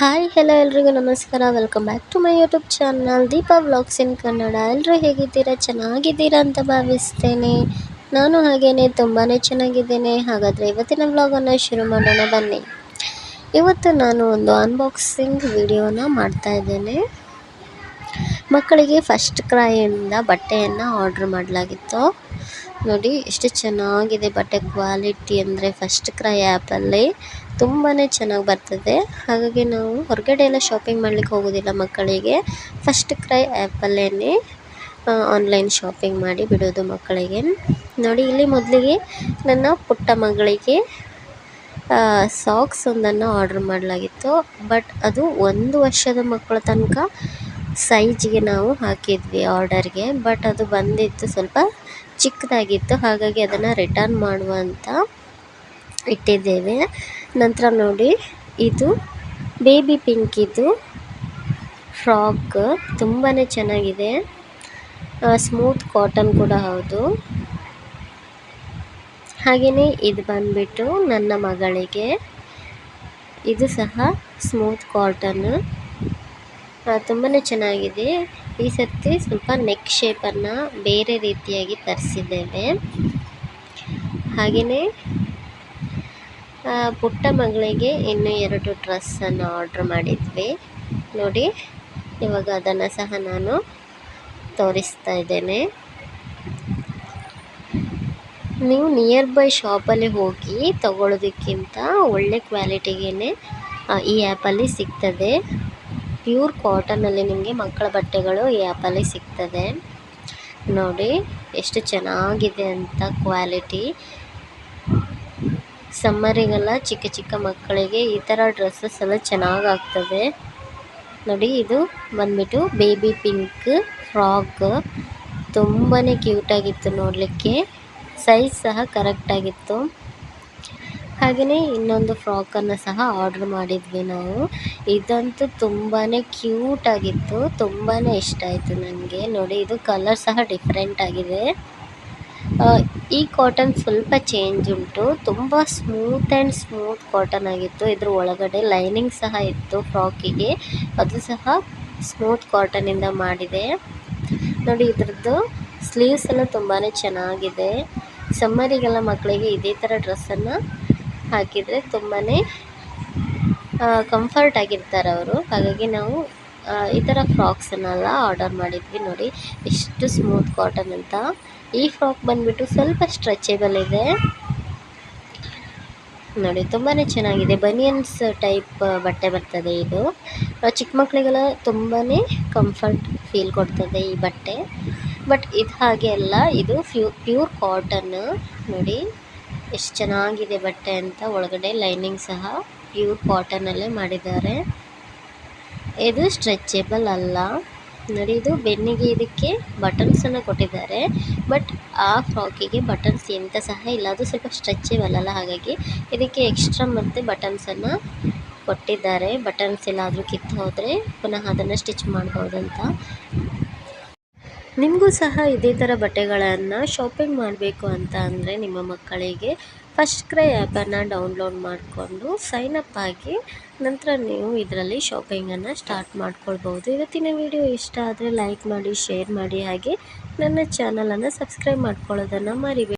Hi, hello ಎಲ್ರಿಗೂ ನಮಸ್ಕಾರ. Welcome back to my YouTube channel Deepa vlogs in Kannada ಎಲ್ಲರೂ ಹೇಗಿದ್ದೀರಾ? ಚೆನ್ನಾಗಿದ್ದೀರಾ ಅಂತ ಭಾವಿಸ್ತೇನೆ. ನಾನು ಹಾಗೇನೆ ತುಂಬಾ ಚೆನ್ನಾಗಿದ್ದೇನೆ. ಹಾಗಾದರೆ ಇವತ್ತಿನ ವ್ಲಾಗನ್ನು ಶುರು ಮಾಡೋಣ ಬನ್ನಿ. ಇವತ್ತು ನಾನು ಒಂದು ಅನ್ಬಾಕ್ಸಿಂಗ್ ವಿಡಿಯೋನ ಮಾಡ್ತಾ ಇದ್ದೇನೆ. ಮಕ್ಕಳಿಗೆ ಫಸ್ಟ್ ಕ್ರಾಯಿಂದ ಬಟ್ಟೆಯನ್ನು ಆರ್ಡ್ರ್ ಮಾಡಲಾಗಿತ್ತು. ನೋಡಿ, ಎಷ್ಟು ಚೆನ್ನಾಗಿದೆ ಬಟ್ಟೆ ಕ್ವಾಲಿಟಿ ಅಂದರೆ ಫಸ್ಟ್ ಕ್ರೈ ಆ್ಯಪಲ್ಲಿ ತುಂಬಾ ಚೆನ್ನಾಗಿ ಬರ್ತದೆ. ಹಾಗಾಗಿ ನಾವು ಹೊರಗಡೆ ಎಲ್ಲ ಶಾಪಿಂಗ್ ಮಾಡ್ಲಿಕ್ಕೆ ಹೋಗೋದಿಲ್ಲ ಮಕ್ಕಳಿಗೆ. ಫಸ್ಟ್ ಕ್ರೈ ಆ್ಯಪಲ್ಲೇ ಆನ್ಲೈನ್ ಶಾಪಿಂಗ್ ಮಾಡಿ ಬಿಡೋದು ಮಕ್ಕಳಿಗೆ. ನೋಡಿ, ಇಲ್ಲಿ ಮೊದಲಿಗೆ ನನ್ನ ಪುಟ್ಟ ಮಗಳಿಗೆ ಸಾಕ್ಸ್ ಒಂದನ್ನು ಆರ್ಡ್ರ್ ಮಾಡಲಾಗಿತ್ತು. ಬಟ್ ಅದು ಒಂದು ವರ್ಷದ ಮಕ್ಕಳ ತನಕ ಸೈಜ್ಗೆ ನಾವು ಹಾಕಿದ್ವಿ ಆರ್ಡರ್ಗೆ ಬಟ್ ಅದು ಬಂದಿತ್ತು ಸ್ವಲ್ಪ ಚಿಕ್ಕದಾಗಿತ್ತು. ಹಾಗಾಗಿ ಅದನ್ನು ರಿಟರ್ನ್ ಮಾಡುವಂತ ಇಟ್ಟಿದ್ದೇವೆ. ನಂತರ ನೋಡಿ, ಇದು ಬೇಬಿ ಪಿಂಕ್ ಇದು. ಫ್ರಾಕ್ ತುಂಬಾ ಚೆನ್ನಾಗಿದೆ. ಸ್ಮೂತ್ ಕಾಟನ್ ಕೂಡ ಹೌದು. ಹಾಗೆಯೇ ಇದು ಬಂದ್ಬಿಟ್ಟು ನನ್ನ ಮಗಳಿಗೆ. ಇದು ಸಹ ಸ್ಮೂತ್ ಕಾಟನ್ ತುಂಬಾ ಚೆನ್ನಾಗಿದೆ. ಈ ಸರ್ತಿ ಸ್ವಲ್ಪ ನೆಕ್ ಶೇಪನ್ನು ಬೇರೆ ರೀತಿಯಾಗಿ ತರಿಸಿದ್ದೇವೆ. ಹಾಗೆಯೇ ಪುಟ್ಟ ಮಗಳಿಗೆ ಇನ್ನೂ ಎರಡು ಡ್ರೆಸ್ಸನ್ನು ಆರ್ಡ್ರ್ ಮಾಡಿದ್ವಿ. ನೋಡಿ, ಇವಾಗ ಅದನ್ನು ಸಹ ನಾನು ತೋರಿಸ್ತಾ ಇದ್ದೇನೆ. ನೀವು ನಿಯರ್ ಬೈ ಶಾಪಲ್ಲಿ ಹೋಗಿ ತಗೊಳ್ಳೋದಕ್ಕಿಂತ ಒಳ್ಳೆ ಕ್ವಾಲಿಟಿಗೇ ಈ ಆ್ಯಪಲ್ಲಿ ಸಿಗ್ತದೆ. ಪ್ಯೂರ್ ಕಾಟನಲ್ಲಿ ನಿಮಗೆ ಮಕ್ಕಳ ಬಟ್ಟೆಗಳು ಈ ಆ್ಯಪಲ್ಲಿ ಸಿಗ್ತದೆ. ನೋಡಿ, ಎಷ್ಟು ಚೆನ್ನಾಗಿದೆ ಅಂತ ಕ್ವಾಲಿಟಿ. ಸಮ್ಮರಿಗೆಲ್ಲ ಚಿಕ್ಕ ಚಿಕ್ಕ ಮಕ್ಕಳಿಗೆ ಈ ಥರ ಡ್ರೆಸ್ಸಸ್ ಎಲ್ಲ ಚೆನ್ನಾಗಿ ಆಗ್ತದೆ ನೋಡಿ, ಇದು ಬಂದ್ಬಿಟ್ಟು ಬೇಬಿ ಪಿಂಕ್ ಫ್ರಾಕ್ ತುಂಬಾ ಕ್ಯೂಟಾಗಿತ್ತು ನೋಡಲಿಕ್ಕೆ. ಸೈಜ್ ಸಹ ಕರೆಕ್ಟಾಗಿತ್ತು ಹಾಗೆಯೇ ಇನ್ನೊಂದು ಫ್ರಾಕನ್ನು ಸಹ ಆರ್ಡ್ರ್ ಮಾಡಿದ್ವಿ ನಾವು. ಇದಂತೂ ತುಂಬಾ ಕ್ಯೂಟಾಗಿತ್ತು ತುಂಬಾ ಇಷ್ಟ ಆಯಿತು ನನಗೆ ನೋಡಿ, ಇದು ಕಲರ್ ಸಹ ಡಿಫ್ರೆಂಟ್ ಆಗಿದೆ. ಈ ಕಾಟನ್ ಸ್ವಲ್ಪ ಚೇಂಜ್ ಉಂಟು. ತುಂಬ ಸ್ಮೂತ್ ಆ್ಯಂಡ್ ಸ್ಮೂತ್ ಕಾಟನ್ ಆಗಿತ್ತು. ಇದ್ರ ಒಳಗಡೆ ಲೈನಿಂಗ್ ಸಹ ಇತ್ತು ಫ್ರಾಕಿಗೆ ಅದು ಸಹ ಸ್ಮೂತ್ ಕಾಟನಿಂದ ಮಾಡಿದೆ. ನೋಡಿ, ಇದರದ್ದು ಸ್ಲೀವ್ಸ್ ಎಲ್ಲ ತುಂಬಾ ಚೆನ್ನಾಗಿದೆ. ಸಮ್ಮರಿಗೆಲ್ಲ ಮಕ್ಕಳಿಗೆ ಇದೇ ಥರ ಡ್ರೆಸ್ಸನ್ನು ಹಾಕಿದರೆ ತುಂಬಾ ಕಂಫರ್ಟ್ ಆಗಿರ್ತಾರೆ ಅವರು. ಹಾಗಾಗಿ ನಾವು ಈ ಥರ ಫ್ರಾಕ್ಸನ್ನೆಲ್ಲ ಆರ್ಡರ್ ಮಾಡಿದ್ವಿ ನೋಡಿ. ಎಷ್ಟು ಸ್ಮೂತ್ ಕಾಟನ್ ಅಂತ. ಈ ಫ್ರಾಕ್ ಬಂದುಬಿಟ್ಟು ಸ್ವಲ್ಪ ಸ್ಟ್ರೆಚೇಬಲ್ ಇದೆ. ನೋಡಿ ತುಂಬಾ ಚೆನ್ನಾಗಿದೆ. ಬನಿಯನ್ಸ್ ಟೈಪ್ ಬಟ್ಟೆ ಬರ್ತದೆ ಇದು. ಚಿಕ್ಕ ಮಕ್ಕಳಿಗೆಲ್ಲ ತುಂಬಾ ಕಂಫರ್ಟ್ ಫೀಲ್ ಕೊಡ್ತದೆ ಈ ಬಟ್ಟೆ. ಬಟ್ ಇದು ಹಾಗೆ ಅಲ್ಲ, ಇದು ಫ್ಯೂ ಪ್ಯೂರ್ ಕಾಟನ್ ನೋಡಿ, ಎಷ್ಟು ಚೆನ್ನಾಗಿದೆ ಬಟ್ಟೆ ಅಂತ ಒಳಗಡೆ ಲೈನಿಂಗ್ ಸಹ ಪ್ಯೂರ್ ಕಾಟನಲ್ಲೇ ಮಾಡಿದ್ದಾರೆ. ಇದು ಸ್ಟ್ರೆಚೇಬಲ್ ಅಲ್ಲ. ನೋಡಿ, ಇದು ಬೆನ್ನಿಗೆ ಇದಕ್ಕೆ ಬಟನ್ಸನ್ನು ಕೊಟ್ಟಿದ್ದಾರೆ. ಬಟ್ ಆ ಫ್ರಾಕಿಗೆ ಬಟನ್ಸ್ ಎಂತ ಸಹ ಇಲ್ಲ. ಅದು ಸ್ವಲ್ಪ ಸ್ಟ್ರೆಚೇಬಲ್ ಅಲ್ಲ, ಹಾಗಾಗಿ ಇದಕ್ಕೆ ಎಕ್ಸ್ಟ್ರಾ ಮತ್ತು ಬಟನ್ಸನ್ನು ಕೊಟ್ಟಿದ್ದಾರೆ. ಬಟನ್ಸ್ ಎಲ್ಲಾದರೂ ಕಿತ್ತು ಹೋದರೆ ಪುನಃ ಅದನ್ನು ಸ್ಟಿಚ್ ಮಾಡ್ಬೋದಂತ ನಿಮಗೂ ಸಹ ಇದೇ ಥರ ಬಟ್ಟೆಗಳನ್ನು ಶಾಪಿಂಗ್ ಮಾಡಬೇಕು ಅಂತ ಅಂದರೆ ನಿಮ್ಮ ಮಕ್ಕಳಿಗೆ ಫಸ್ಟ್ ಕ್ರೈ ಆ್ಯಪನ್ನು ಡೌನ್ಲೋಡ್ ಮಾಡಿಕೊಂಡು ಅಪ್ ಆಗಿ ನಂತರ ನೀವು ಇದರಲ್ಲಿ ಶಾಪಿಂಗನ್ನು ಸ್ಟಾರ್ಟ್ ಮಾಡ್ಕೊಳ್ಬೋದು. ಇವತ್ತಿನ ವಿಡಿಯೋ ಇಷ್ಟ ಆದರೆ ಲೈಕ್ ಮಾಡಿ ಶೇರ್ ಮಾಡಿ, ಹಾಗೆ ನನ್ನ ಚಾನಲನ್ನು ಸಬ್ಸ್ಕ್ರೈಬ್ ಮಾಡ್ಕೊಳ್ಳೋದನ್ನು ಮರಿಬೇಡಿ.